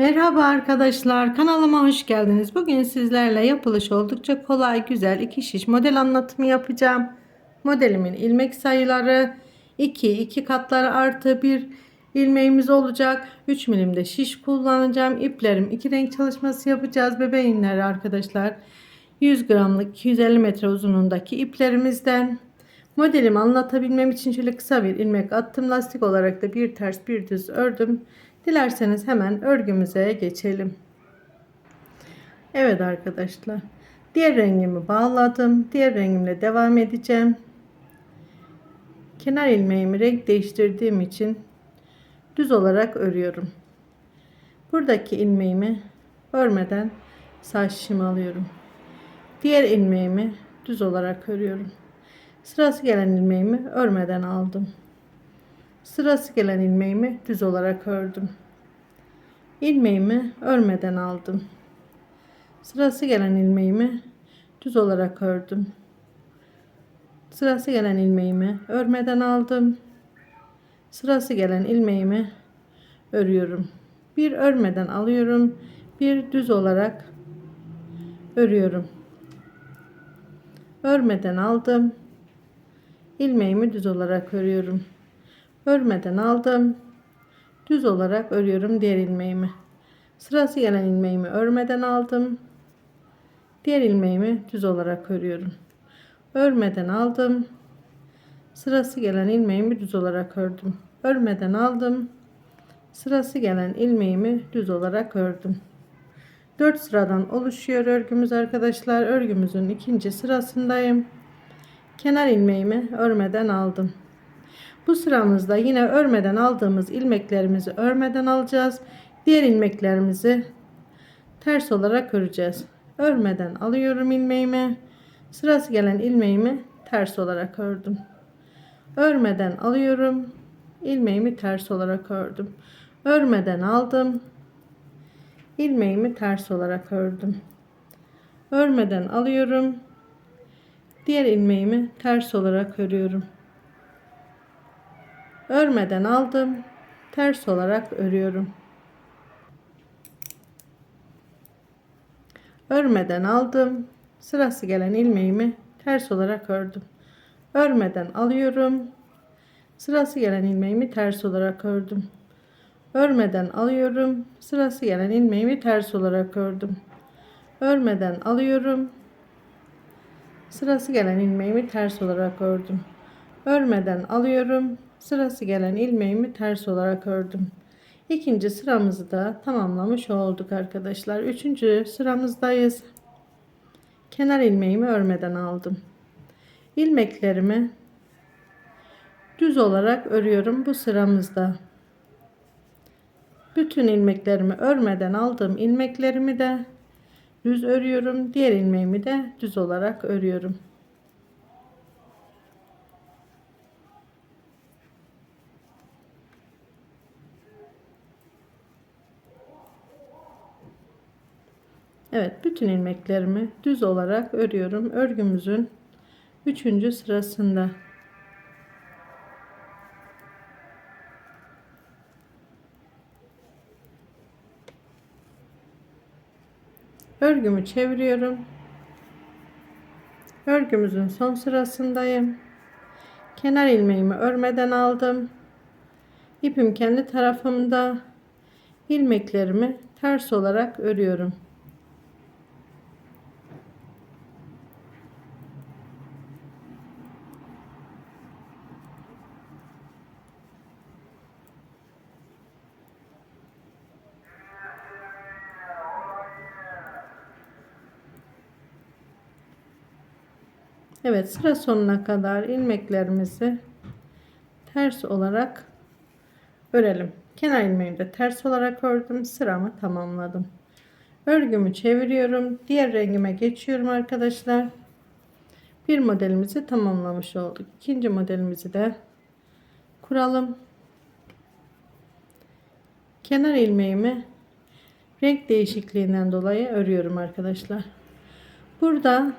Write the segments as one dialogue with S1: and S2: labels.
S1: Merhaba arkadaşlar kanalıma hoş geldiniz. Bugün sizlerle yapılış oldukça kolay güzel iki şiş model anlatımı yapacağım. Modelimin ilmek sayıları 2 2 katları artı bir ilmeğimiz olacak. 3 milimde şiş kullanacağım. İplerim iki renk çalışması yapacağız. Bebe iğneleri arkadaşlar. 100 gramlık 250 metre uzunluğundaki iplerimizden. Modelimi anlatabilmem için şöyle kısa bir ilmek attım. Lastik olarak da bir ters bir düz ördüm. Dilerseniz hemen örgümüze geçelim. Evet arkadaşlar. Diğer rengimi bağladım. Diğer rengimle devam edeceğim. Kenar ilmeğimi renk değiştirdiğim için düz olarak örüyorum. Buradaki ilmeğimi örmeden sağ şişimi alıyorum. Diğer ilmeğimi düz olarak örüyorum. Sırası gelen ilmeğimi örmeden aldım. Sırası gelen ilmeğimi düz olarak ördüm. İlmeğimi örmeden aldım. Sırası gelen ilmeğimi düz olarak ördüm. Sırası gelen ilmeğimi örmeden aldım. Sırası gelen ilmeğimi örüyorum. Bir örmeden alıyorum. Bir düz olarak örüyorum. Örmeden aldım. ilmeğimi düz olarak örüyorum örmeden aldım. Düz olarak örüyorum diğer ilmeğimi. Sırası gelen ilmeğimi örmeden aldım. Diğer ilmeğimi düz olarak örüyorum. Örmeden aldım. Sırası gelen ilmeğimi düz olarak ördüm. Örmeden aldım. Sırası gelen ilmeğimi düz olarak ördüm. 4 sıradan oluşuyor örgümüz arkadaşlar. Örgümüzün ikinci sırasındayım. Kenar ilmeğimi örmeden aldım bu sıramızda yine örmeden aldığımız ilmeklerimizi örmeden alacağız. Diğer ilmeklerimizi ters olarak öreceğiz. Örmeden alıyorum ilmeğimi. Sırası gelen ilmeğimi ters olarak ördüm. Örmeden alıyorum. ilmeğimi ters olarak ördüm. Örmeden aldım. ilmeğimi ters olarak ördüm. Örmeden alıyorum. Diğer ilmeğimi ters olarak örüyorum örmeden aldım. Ters olarak örüyorum. Örmeden aldım. Sırası gelen ilmeğimi ters olarak ördüm. Örmeden alıyorum. Sırası gelen ilmeğimi ters olarak ördüm. Örmeden alıyorum. Sırası gelen ilmeğimi ters olarak ördüm. Örmeden alıyorum. Sırası gelen ilmeğimi ters olarak ördüm. Örmeden alıyorum sırası gelen ilmeğimi ters olarak ördüm. İkinci sıramızı da tamamlamış olduk arkadaşlar. Üçüncü sıramızdayız. Kenar ilmeğimi örmeden aldım. İlmeklerimi düz olarak örüyorum bu sıramızda. Bütün ilmeklerimi örmeden aldığım ilmeklerimi de düz örüyorum. Diğer ilmeğimi de düz olarak örüyorum. Evet bütün ilmeklerimi düz olarak örüyorum. Örgümüzün 3. sırasında. Örgümü çeviriyorum. Örgümüzün son sırasındayım. Kenar ilmeğimi örmeden aldım. İpim kendi tarafımda. ilmeklerimi ters olarak örüyorum. Evet sıra sonuna kadar ilmeklerimizi ters olarak örelim. Kenar ilmeğimi de ters olarak ördüm. Sıramı tamamladım. Örgümü çeviriyorum. Diğer rengime geçiyorum arkadaşlar. Bir modelimizi tamamlamış olduk. İkinci modelimizi de kuralım. Kenar ilmeğimi renk değişikliğinden dolayı örüyorum arkadaşlar. Burada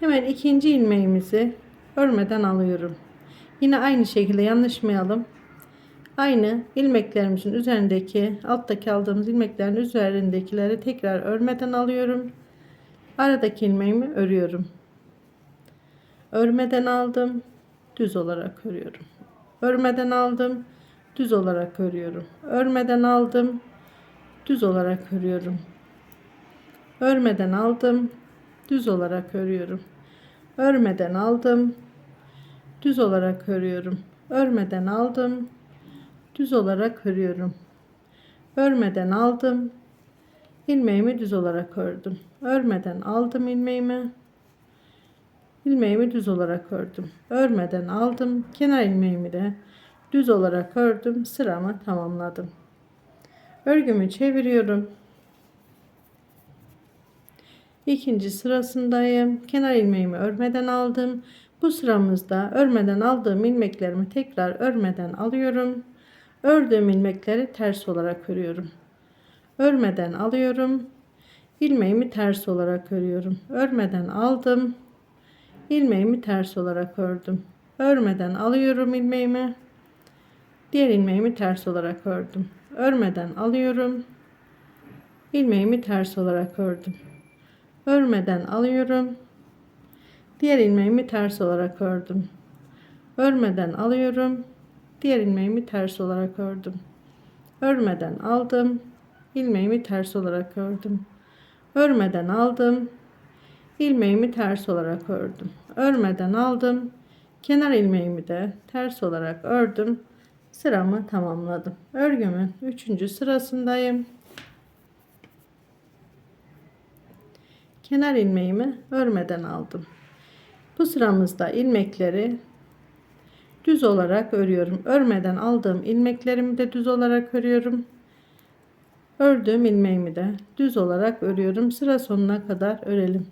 S1: Hemen ikinci ilmeğimizi örmeden alıyorum. Yine aynı şekilde yanlışmayalım. Aynı ilmeklerimizin üzerindeki alttaki aldığımız ilmeklerin üzerindekileri tekrar örmeden alıyorum. Aradaki ilmeğimi örüyorum. Örmeden aldım. Düz olarak örüyorum. Örmeden aldım. Düz olarak örüyorum. Örmeden aldım. Düz olarak örüyorum. Örmeden aldım. Düz olarak örüyorum. Örmeden aldım. Düz olarak örüyorum. Örmeden aldım. Düz olarak örüyorum. Örmeden aldım. ilmeğimi düz olarak ördüm. Örmeden aldım ilmeğimi. ilmeğimi düz olarak ördüm. Örmeden aldım. Kenar ilmeğimi de düz olarak ördüm. Sıramı tamamladım. Örgümü çeviriyorum. İkinci sırasındayım. Kenar ilmeğimi örmeden aldım. Bu sıramızda örmeden aldığım ilmeklerimi tekrar örmeden alıyorum. Ördüğüm ilmekleri ters olarak örüyorum. Örmeden alıyorum. ilmeğimi ters olarak örüyorum. Örmeden aldım. ilmeğimi ters olarak ördüm. Örmeden alıyorum ilmeğimi. Diğer ilmeğimi ters olarak ördüm. Örmeden alıyorum. ilmeğimi ters olarak ördüm. Örmeden alıyorum. Diğer ilmeğimi ters olarak ördüm. Örmeden alıyorum. Diğer ilmeğimi ters olarak ördüm. Örmeden aldım. ilmeğimi ters olarak ördüm. Örmeden aldım. ilmeğimi ters olarak ördüm. Örmeden aldım. Kenar ilmeğimi de ters olarak ördüm. Sıramı tamamladım. Örgümün 3. sırasındayım. Kenar ilmeğimi örmeden aldım. Bu sıramızda ilmekleri düz olarak örüyorum. Örmeden aldığım ilmeklerimi de düz olarak örüyorum. Ördüğüm ilmeğimi de düz olarak örüyorum. Sıra sonuna kadar örelim.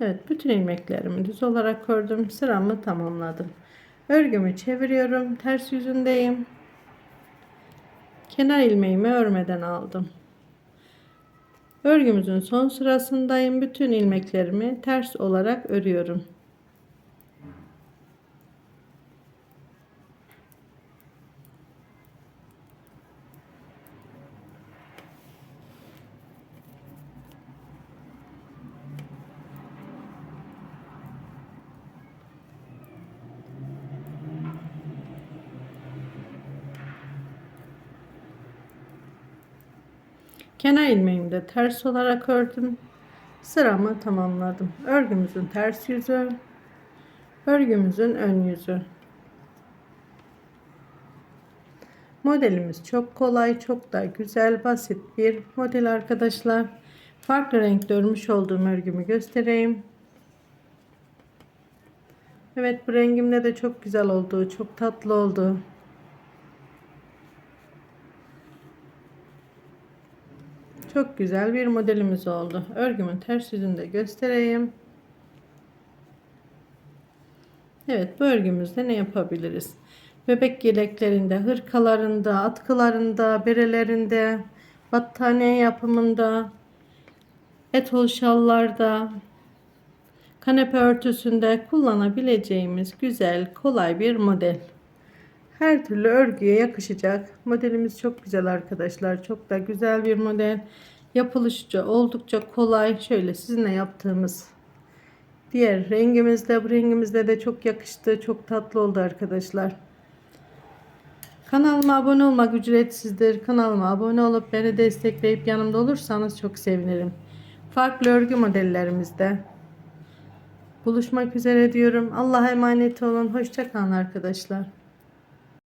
S1: Evet bütün ilmeklerimi düz olarak ördüm. Sıramı tamamladım. Örgümü çeviriyorum. Ters yüzündeyim. Kenar ilmeğimi örmeden aldım. Örgümüzün son sırasındayım. Bütün ilmeklerimi ters olarak örüyorum. Kenar ilmeğimi de ters olarak ördüm. Sıramı tamamladım. Örgümüzün ters yüzü, örgümüzün ön yüzü. Modelimiz çok kolay, çok da güzel, basit bir model arkadaşlar. Farklı renkte örmüş olduğum örgümü göstereyim. Evet bu rengimde de çok güzel oldu, çok tatlı oldu. Çok güzel bir modelimiz oldu. Örgümün ters yüzünü de göstereyim. Evet bu örgümüzde ne yapabiliriz? Bebek yeleklerinde, hırkalarında, atkılarında, berelerinde, battaniye yapımında, etol şallarda, kanepe örtüsünde kullanabileceğimiz güzel, kolay bir model. Her türlü örgüye yakışacak. Modelimiz çok güzel arkadaşlar. Çok da güzel bir model. Yapılışça oldukça kolay. Şöyle sizinle yaptığımız diğer rengimizde bu rengimizde de çok yakıştı. Çok tatlı oldu arkadaşlar. Kanalıma abone olmak ücretsizdir. Kanalıma abone olup beni destekleyip yanımda olursanız çok sevinirim. Farklı örgü modellerimizde buluşmak üzere diyorum. Allah'a emanet olun. Hoşçakalın arkadaşlar.